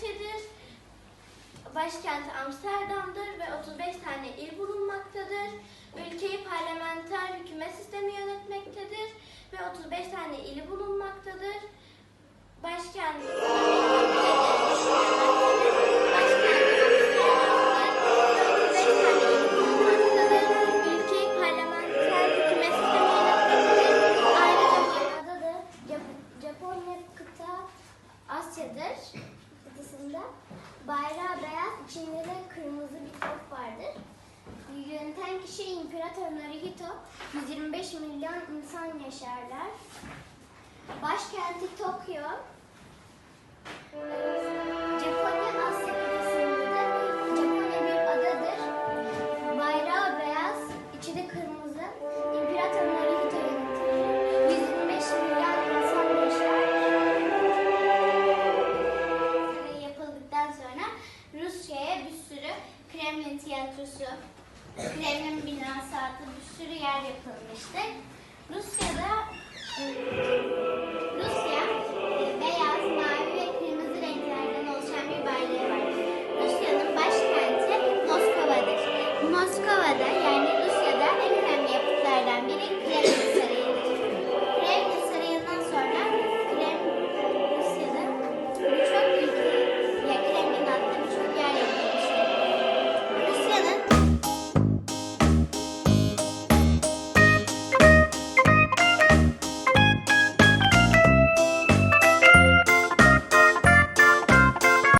kentidir. Başkenti Amsterdam'dır ve 35 tane il bulunmaktadır. Ülkeyi parlamenter hükümet sistemi yönetmektedir ve 35 tane ili bulunmaktadır. Başkent Ülkeyi parlamenter hükümet sistemi yönetmektedir. Ayrıca bir adadır. Jap- Japonya kıta Asya'dır. Kıtasında. Bayrağı beyaz, içinde de kırmızı bir top vardır. Yöneten kişi İmparator Naruhito. 125 milyon insan yaşarlar. Başkenti Tokyo. sürü Kremlin tiyatrosu, Kremlin binası adlı bir sürü yer yapılmıştı. Rusya'da ıı, Rusya beyaz, mavi ve kırmızı renklerden oluşan bir bayrağı var. Rusya'nın başkenti Moskova'dır. Moskova'da yani